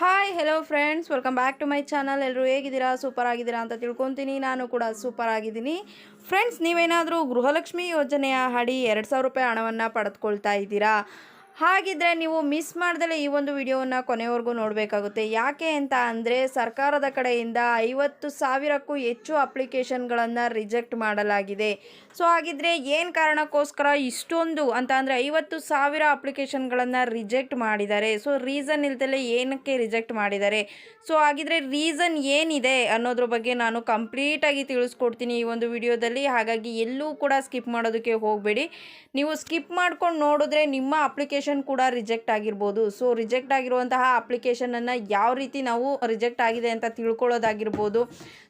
Hi hello friends welcome back to my channel ಎಲ್ಲರೂ ಹೇಗಿದ್ದೀರಾ? Super ಆಗಿದ್ದೀರಾ ಅಂತ ತಿಳ್ಕೊತೀನಿ. ನಾನು ಕೂಡ ಸೂಪರ್ ಆಗಿದ್ದೀನಿ. ಫ್ರೆಂಡ್ಸ್ ನೀವೇನಾದರೂ ಗೃಹಲಕ್ಷ್ಮಿ ಯೋಜನೆಯ ಅಡಿ ಎರಡು ಸಾವಿರ ರೂಪಾಯಿ ಹಣವನ್ನು ಪಡೆದುಕೊಳ್ತಾ ಇದ್ದೀರಾ? ಹಾಗಿದ್ರೆ ನೀವು ಮಿಸ್ ಮಾಡ್ದಲೇ ಈ ಒಂದು ವಿಡಿಯೋವನ್ನು ಕೊನೆವರೆಗೂ ನೋಡಬೇಕಾಗುತ್ತೆ. ಯಾಕೆ ಅಂತ ಅಂದರೆ ಸರ್ಕಾರದ ಕಡೆಯಿಂದ ಐವತ್ತು ಸಾವಿರಕ್ಕೂ ಹೆಚ್ಚು ಅಪ್ಲಿಕೇಶನ್ಗಳನ್ನು ರಿಜೆಕ್ಟ್ ಮಾಡಲಾಗಿದೆ. ಸೊ ಹಾಗಿದ್ರೆ ಏನು ಕಾರಣಕ್ಕೋಸ್ಕರ ಇಷ್ಟೊಂದು ಅಂತ ಅಂದರೆ ಐವತ್ತು ಸಾವಿರ ಅಪ್ಲಿಕೇಶನ್ಗಳನ್ನು ರಿಜೆಕ್ಟ್ ಮಾಡಿದ್ದಾರೆ. ಸೊ ರೀಸನ್ ಇಲ್ದಲೇ ಏನಕ್ಕೆ ರಿಜೆಕ್ಟ್ ಮಾಡಿದ್ದಾರೆ? ಸೊ ಹಾಗಿದ್ರೆ ರೀಸನ್ ಏನಿದೆ ಅನ್ನೋದ್ರ ಬಗ್ಗೆ ನಾನು ಕಂಪ್ಲೀಟಾಗಿ ತಿಳಿಸ್ಕೊಡ್ತೀನಿ ಈ ಒಂದು ವಿಡಿಯೋದಲ್ಲಿ. ಹಾಗಾಗಿ ಎಲ್ಲೂ ಕೂಡ ಸ್ಕಿಪ್ ಮಾಡೋದಕ್ಕೆ ಹೋಗಬೇಡಿ. ನೀವು ಸ್ಕಿಪ್ ಮಾಡ್ಕೊಂಡು ನೋಡಿದ್ರೆ ನಿಮ್ಮ ಅಪ್ಲಿಕೇಶನ್ ಕೂಡ ರಿಜೆಕ್ಟ್ ಆಗಿರ್ಬೋದು. ಸೊ ರಿಜೆಕ್ಟ್ ಆಗಿರುವಂತಹ ಅಪ್ಲಿಕೇಶನನ್ನು ಯಾವ ರೀತಿ ನಾವು ರಿಜೆಕ್ಟ್ ಆಗಿದೆ ಅಂತ ತಿಳ್ಕೊಳ್ಳೋದಾಗಿರ್ಬೋದು.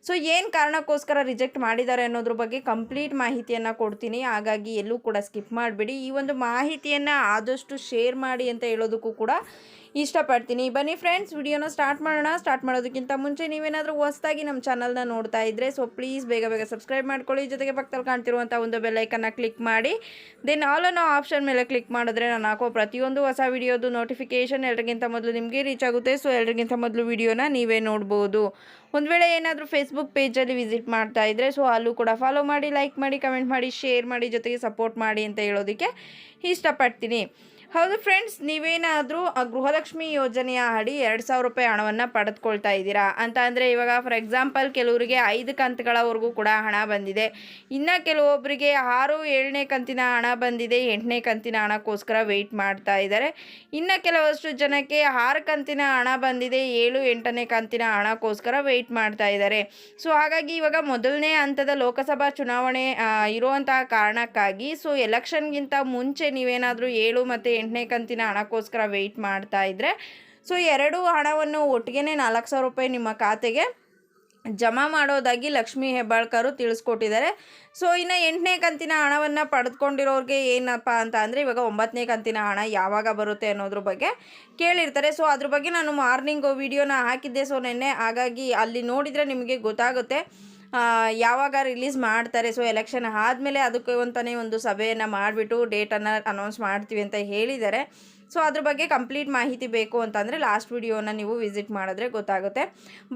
ಸೊ ಏನು ಕಾರಣಕ್ಕೋಸ್ಕರ ರಿಜೆಕ್ಟ್ ಮಾಡಿದ್ದಾರೆ ಅನ್ನೋದ್ರ ಬಗ್ಗೆ ಕಂಪ್ಲೀಟ್ ಮಾಹಿತಿಯನ್ನು ಕೊಡ್ತೀನಿ. ಹಾಗಾಗಿ ಎಲ್ಲೂ ಕೂಡ ಸ್ಕಿಪ್ ಮಾಡಿಬಿಡಿ. ಈ ಒಂದು ಮಾಹಿತಿಯನ್ನು ಆದಷ್ಟು ಶೇರ್ ಮಾಡಿ ಅಂತ ಹೇಳೋದಕ್ಕೂ ಕೂಡ ಇಷ್ಟಪಡ್ತೀನಿ. ಬನ್ನಿ ಫ್ರೆಂಡ್ಸ್ ವಿಡಿಯೋನ ಸ್ಟಾರ್ಟ್ ಮಾಡೋಣ. ಸ್ಟಾರ್ಟ್ ಮಾಡೋದಕ್ಕಿಂತ ಮುಂಚೆ ನೀವೇನಾದರೂ ಹೊಸದಾಗಿ ನಮ್ಮ ಚಾನಲ್ನ ನೋಡ್ತಾ ಇದ್ದರೆ ಸೊ ಪ್ಲೀಸ್ ಬೇಗ ಬೇಗ ಸಬ್ಸ್ಕ್ರೈಬ್ ಮಾಡ್ಕೊಳ್ಳಿ. ಜೊತೆಗೆ ಪಕ್ಕದಲ್ಲಿ ಕಾಣ್ತಿರುವಂಥ ಒಂದು ಬೆಲ್ಲೈಕನ್ನ ಕ್ಲಿಕ್ ಮಾಡಿ. ದೆನ್ ಆಲ್ ಅನ್ನೋ ಆಪ್ಷನ್ ಮೇಲೆ ಕ್ಲಿಕ್ ಮಾಡಿದ್ರೆ ನಾನು ಹಾಕೋ ಪ್ರತಿಯೊಂದು ಹೊಸ ವಿಡಿಯೋದು ನೋಟಿಫಿಕೇಷನ್ ಎಲ್ರಿಗಿಂತ ಮೊದಲು ನಿಮಗೆ ರೀಚ್ ಆಗುತ್ತೆ. ಸೊ ಎಲ್ರಿಗಿಂತ ಮೊದಲು ವಿಡಿಯೋನ ನೀವೇ ನೋಡ್ಬೋದು. ಒಂದು ವೇಳೆ ಏನಾದರೂ ಫೇಸ್ಬುಕ್ ಪೇಜಲ್ಲಿ ವಿಸಿಟ್ ಮಾಡ್ತಾ ಇದ್ದರೆ ಸೊ ಅಲ್ಲೂ ಕೂಡ ಫಾಲೋ ಮಾಡಿ ಲೈಕ್ ಮಾಡಿ ಕಮೆಂಟ್ ಮಾಡಿ ಶೇರ್ ಮಾಡಿ, ಜೊತೆಗೆ ಸಪೋರ್ಟ್ ಮಾಡಿ ಅಂತ ಹೇಳೋದಕ್ಕೆ ಇಷ್ಟಪಡ್ತೀನಿ. ಹೌದು ಫ್ರೆಂಡ್ಸ್ ನೀವೇನಾದರೂ ಗೃಹಲಕ್ಷ್ಮಿ ಯೋಜನೆಯ ಅಡಿ ಎರಡು ಸಾವಿರ ರೂಪಾಯಿ ಹಣವನ್ನು ಪಡೆದುಕೊಳ್ತಾ ಇದ್ದೀರಾ? ಅಂತ ಅಂದರೆ ಇವಾಗ ಫಾರ್ ಎಕ್ಸಾಂಪಲ್ ಕೆಲವರಿಗೆ ಐದು ಕಂತುಗಳವರೆಗೂ ಕೂಡ ಹಣ ಬಂದಿದೆ. ಇನ್ನು ಕೆಲವೊಬ್ಬರಿಗೆ ಆರು, ಏಳನೇ ಕಂತಿನ ಹಣ ಬಂದಿದೆ, ಎಂಟನೇ ಕಂತಿನ ಹಣಕ್ಕೋಸ್ಕರ ವೆಯ್ಟ್ ಮಾಡ್ತಾ ಇದ್ದಾರೆ. ಇನ್ನು ಕೆಲವಷ್ಟು ಜನಕ್ಕೆ ಆರು ಕಂತಿನ ಹಣ ಬಂದಿದೆ, ಏಳು, ಎಂಟನೇ ಕಂತಿನ ಹಣಕ್ಕೋಸ್ಕರ ವೆಯ್ಟ್ ಮಾಡ್ತಾ ಇದ್ದಾರೆ. ಸೊ ಹಾಗಾಗಿ ಇವಾಗ ಮೊದಲನೇ ಹಂತದ ಲೋಕಸಭಾ ಚುನಾವಣೆ ಇರುವಂತಹ ಕಾರಣಕ್ಕಾಗಿ ಸೊ ಎಲೆಕ್ಷನ್ಗಿಂತ ಮುಂಚೆ ನೀವೇನಾದರೂ ಏಳು ಮತ್ತು ಎಂಟನೇ ಕಂತಿನ ಹಣಕ್ಕೋಸ್ಕರ ವೆಯ್ಟ್ ಮಾಡ್ತಾ ಇದ್ದರೆ ಸೊ ಎರಡು ಹಣವನ್ನು ಒಟ್ಟಿಗೆ ನಾಲ್ಕು ಸಾವಿರ ರೂಪಾಯಿ ನಿಮ್ಮ ಖಾತೆಗೆ ಜಮಾ ಮಾಡೋದಾಗಿ ಲಕ್ಷ್ಮೀ ಹೆಬ್ಬಾಳ್ಕರು ತಿಳಿಸ್ಕೊಟ್ಟಿದ್ದಾರೆ. ಸೊ ಇನ್ನು ಎಂಟನೇ ಕಂತಿನ ಹಣವನ್ನು ಪಡೆದುಕೊಂಡಿರೋರಿಗೆ ಏನಪ್ಪ ಅಂತ ಅಂದರೆ, ಇವಾಗ ಒಂಬತ್ತನೇ ಕಂತಿನ ಹಣ ಯಾವಾಗ ಬರುತ್ತೆ ಅನ್ನೋದ್ರ ಬಗ್ಗೆ ಕೇಳಿರ್ತಾರೆ. ಸೊ ಅದ್ರ ಬಗ್ಗೆ ನಾನು ಮಾರ್ನಿಂಗು ವಿಡಿಯೋನ ಹಾಕಿದ್ದೆ. ಸೊ ನೆನ್ನೆ ಹಾಗಾಗಿ ಅಲ್ಲಿ ನೋಡಿದರೆ ನಿಮಗೆ ಗೊತ್ತಾಗುತ್ತೆ. ಯಾವಾಗ ರಿಲೀಸ್ ಮಾಡ್ತಾರೆ ಸೊ ಎಲೆಕ್ಷನ್ ಆದಮೇಲೆ ಅದಕ್ಕೆ ಅಂತಲೇ ಒಂದು ಸಭೆಯನ್ನು ಮಾಡಿಬಿಟ್ಟು ಡೇಟನ್ನು ಅನೌನ್ಸ್ ಮಾಡ್ತೀವಿ ಅಂತ ಹೇಳಿದ್ದಾರೆ. ಸೊ ಅದ್ರ ಬಗ್ಗೆ ಕಂಪ್ಲೀಟ್ ಮಾಹಿತಿ ಬೇಕು ಅಂತಂದರೆ ಲಾಸ್ಟ್ ವಿಡಿಯೋನ ನೀವು ವಿಸಿಟ್ ಮಾಡಿದ್ರೆ ಗೊತ್ತಾಗುತ್ತೆ.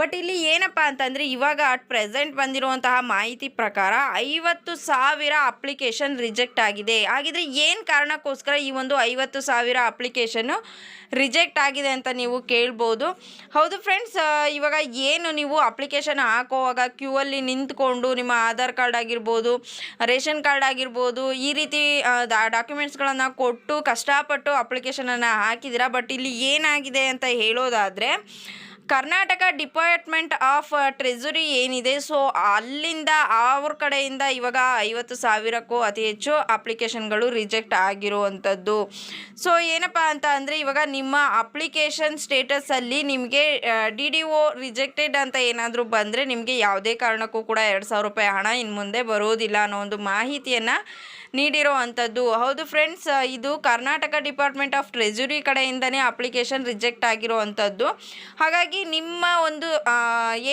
ಬಟ್ ಇಲ್ಲಿ ಏನಪ್ಪ ಅಂತಂದರೆ ಇವಾಗ ಅಟ್ ಪ್ರೆಸೆಂಟ್ ಬಂದಿರುವಂತಹ ಮಾಹಿತಿ ಪ್ರಕಾರ ಐವತ್ತು ಸಾವಿರ ಅಪ್ಲಿಕೇಶನ್ ರಿಜೆಕ್ಟ್ ಆಗಿದೆ. ಹಾಗಿದ್ರೆ ಏನು ಕಾರಣಕ್ಕೋಸ್ಕರ ಈ ಒಂದು ಐವತ್ತು ಸಾವಿರ ಅಪ್ಲಿಕೇಶನ್ನು ರಿಜೆಕ್ಟ್ ಆಗಿದೆ ಅಂತ ನೀವು ಕೇಳ್ಬೋದು. ಹೌದು ಫ್ರೆಂಡ್ಸ್ ಇವಾಗ ಏನು ನೀವು ಅಪ್ಲಿಕೇಶನ್ ಹಾಕೋವಾಗ ಕ್ಯೂ ಅಲ್ಲಿ ನಿಂತ್ಕೊಂಡು ನಿಮ್ಮ ಆಧಾರ್ ಕಾರ್ಡ್ ಆಗಿರ್ಬೋದು, ರೇಷನ್ ಕಾರ್ಡ್ ಆಗಿರ್ಬೋದು, ಈ ರೀತಿ ಡಾಕ್ಯುಮೆಂಟ್ಸ್ಗಳನ್ನು ಕೊಟ್ಟು ಕಷ್ಟಪಟ್ಟು ಅಪ್ಲಿಕೇಶನನ್ನು ಹಾಕಿದ್ದೀರಾ? ಬಟ್ ಇಲ್ಲಿ ಏನಾಗಿದೆ ಅಂತ ಹೇಳೋದಾದರೆ ಕರ್ನಾಟಕ ಡಿಪಾರ್ಟ್ಮೆಂಟ್ ಆಫ್ ಟ್ರೆಜರಿ ಏನಿದೆ, ಸೊ ಅಲ್ಲಿಂದ ಅವ್ರ ಕಡೆಯಿಂದ ಇವಾಗ ಐವತ್ತು ಸಾವಿರಕ್ಕೂ ಅತಿ ಹೆಚ್ಚು ಅಪ್ಲಿಕೇಶನ್ಗಳು ರಿಜೆಕ್ಟ್ ಆಗಿರುವಂಥದ್ದು. ಸೊ ಏನಪ್ಪ ಅಂತ ಅಂದರೆ, ಇವಾಗ ನಿಮ್ಮ ಅಪ್ಲಿಕೇಶನ್ ಸ್ಟೇಟಸಲ್ಲಿ ನಿಮಗೆ ಡಿ ಡಿ ಒ ರಿಜೆಕ್ಟೆಡ್ ಅಂತ ಏನಾದರೂ ಬಂದರೆ ನಿಮಗೆ ಯಾವುದೇ ಕಾರಣಕ್ಕೂ ಕೂಡ ಎರಡು ಸಾವಿರ ರೂಪಾಯಿ ಹಣ ಇನ್ನು ಮುಂದೆ ಬರೋದಿಲ್ಲ ಅನ್ನೋ ಒಂದು ಮಾಹಿತಿಯನ್ನು ನೀಡಿರೋ ಅಂಥದ್ದು. ಹೌದು ಫ್ರೆಂಡ್ಸ್ ಇದು ಕರ್ನಾಟಕ ಡಿಪಾರ್ಟ್ಮೆಂಟ್ ಆಫ್ ಟ್ರೆಜರಿ ಕಡೆಯಿಂದನೇ ಅಪ್ಲಿಕೇಶನ್ ರಿಜೆಕ್ಟ್ ಆಗಿರೋ ಅಂಥದ್ದು. ಹಾಗಾಗಿ ನಿಮ್ಮ ಒಂದು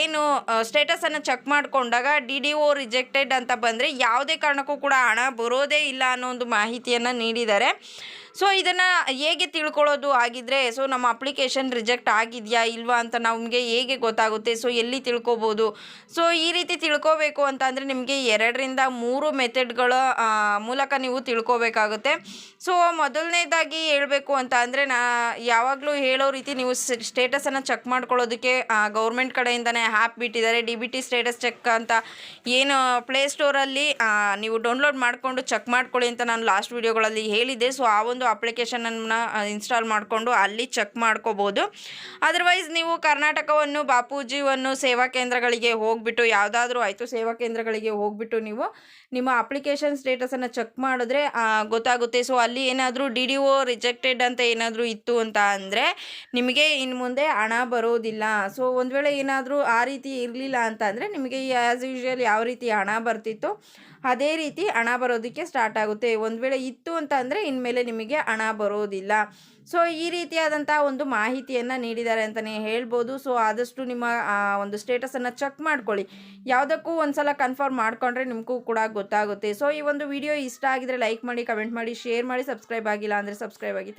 ಏನು ಸ್ಟೇಟಸನ್ನು ಚೆಕ್ ಮಾಡಿಕೊಂಡಾಗ ಡಿ ಡಿ ಓ ರಿಜೆಕ್ಟೆಡ್ ಅಂತ ಬಂದರೆ ಯಾವುದೇ ಕಾರಣಕ್ಕೂ ಕೂಡ ಹಣ ಬರೋದೇ ಇಲ್ಲ ಅನ್ನೋ ಒಂದು ಮಾಹಿತಿಯನ್ನು ನೀಡಿದ್ದಾರೆ. ಸೊ ಇದನ್ನು ಹೇಗೆ ತಿಳ್ಕೊಳ್ಳೋದು ಆಗಿದ್ದರೆ ಸೊ ನಮ್ಮ ಅಪ್ಲಿಕೇಶನ್ ರಿಜೆಕ್ಟ್ ಆಗಿದೆಯಾ ಇಲ್ವಾ ಅಂತ ನಮಗೆ ಹೇಗೆ ಗೊತ್ತಾಗುತ್ತೆ? ಸೊ ಎಲ್ಲಿ ತಿಳ್ಕೊಬೋದು? ಸೊ ಈ ರೀತಿ ತಿಳ್ಕೋಬೇಕು ಅಂತ ಅಂದರೆ ನಿಮಗೆ ಎರಡರಿಂದ ಮೂರು ಮೆಥಡ್ಗಳ ಮೂಲಕ ನೀವು ತಿಳ್ಕೊಬೇಕಾಗುತ್ತೆ. ಸೊ ಮೊದಲನೇದಾಗಿ ಹೇಳಬೇಕು ಅಂತ ಅಂದರೆ ನಾ ಯಾವಾಗಲೂ ಹೇಳೋ ರೀತಿ ನೀವು ಸ್ಟೇಟಸನ್ನು ಚೆಕ್ ಮಾಡ್ಕೊಳ್ಳೋದಕ್ಕೆ ಗೌರ್ಮೆಂಟ್ ಕಡೆಯಿಂದನೇ ಆ್ಯಪ್ ಬಿಟ್ಟಿದ್ದಾರೆ. D B T status check ಅಂತ ಏನು ಪ್ಲೇಸ್ಟೋರಲ್ಲಿ ನೀವು ಡೌನ್ಲೋಡ್ ಮಾಡಿಕೊಂಡು ಚೆಕ್ ಮಾಡ್ಕೊಳ್ಳಿ ಅಂತ ನಾನು ಲಾಸ್ಟ್ ವೀಡಿಯೋಗಳಲ್ಲಿ ಹೇಳಿದ್ದೆ. ಸೊ ಆ ಒಂದು ಒಂದು ಅಪ್ಲಿಕೇಶನನ್ನು ಇನ್ಸ್ಟಾಲ್ ಮಾಡಿಕೊಂಡು ಅಲ್ಲಿ ಚೆಕ್ ಮಾಡ್ಕೋಬೋದು. ಅದರ್ವೈಸ್ ನೀವು ಕರ್ನಾಟಕವನ್ನು ಬಾಪೂಜಿವನ್ನು ಸೇವಾ ಕೇಂದ್ರಗಳಿಗೆ ಹೋಗಿಬಿಟ್ಟು, ಯಾವುದಾದ್ರೂ ಆಯಿತು ಸೇವಾ ಕೇಂದ್ರಗಳಿಗೆ ಹೋಗಿಬಿಟ್ಟು ನೀವು ನಿಮ್ಮ ಅಪ್ಲಿಕೇಶನ್ ಸ್ಟೇಟಸನ್ನು ಚೆಕ್ ಮಾಡಿದ್ರೆ ಗೊತ್ತಾಗುತ್ತೆ. ಸೊ, ಅಲ್ಲಿ ಏನಾದರೂ ಡಿ ಡಿ ಒ ರಿಜೆಕ್ಟೆಡ್ ಅಂತ ಏನಾದರೂ ಇತ್ತು ಅಂತ ಅಂದರೆ ನಿಮಗೆ ಇನ್ನು ಮುಂದೆ ಹಣ ಬರೋದಿಲ್ಲ. ಸೊ, ಒಂದು ವೇಳೆ ಏನಾದರೂ ಆ ರೀತಿ ಇರಲಿಲ್ಲ ಅಂತ ಅಂದರೆ ನಿಮಗೆ ಆ್ಯಸ್ ಯೂಶ್ವಲ್ ಯಾವ ರೀತಿ ಹಣ ಬರ್ತಿತ್ತು ಅದೇ ರೀತಿ ಹಣ ಬರೋದಕ್ಕೆ ಸ್ಟಾರ್ಟ್ ಆಗುತ್ತೆ. ಒಂದು ವೇಳೆ ಇತ್ತು ಅಂತ ಅಂದರೆ ಇನ್ಮೇಲೆ ನಿಮಗೆ ಹಣ ಬರೋದಿಲ್ಲ. ಸೊ ಈ ರೀತಿಯಾದಂಥ ಒಂದು ಮಾಹಿತಿಯನ್ನು ನೀಡಿದ್ದಾರೆ ಅಂತಲೇ ಹೇಳ್ಬೋದು. ಸೊ ಆದಷ್ಟು ನಿಮ್ಮ ಒಂದು ಸ್ಟೇಟಸನ್ನು ಚೆಕ್ ಮಾಡ್ಕೊಳ್ಳಿ. ಯಾವುದಕ್ಕೂ ಒಂದು ಸಲ ಕನ್ಫರ್ಮ್ ಮಾಡಿಕೊಂಡ್ರೆ ನಿಮಗೂ ಕೂಡ ಗೊತ್ತಾಗುತ್ತೆ. ಸೊ ಈ ಒಂದು ವಿಡಿಯೋ ಇಷ್ಟ ಆಗಿದ್ರೆ ಲೈಕ್ ಮಾಡಿ ಕಮೆಂಟ್ ಮಾಡಿ ಶೇರ್ ಮಾಡಿ ಸಬ್ಸ್ಕ್ರೈಬ್ ಆಗಿಲ್ಲ ಅಂದರೆ ಸಬ್ಸ್ಕ್ರೈಬ್ ಆಗಿ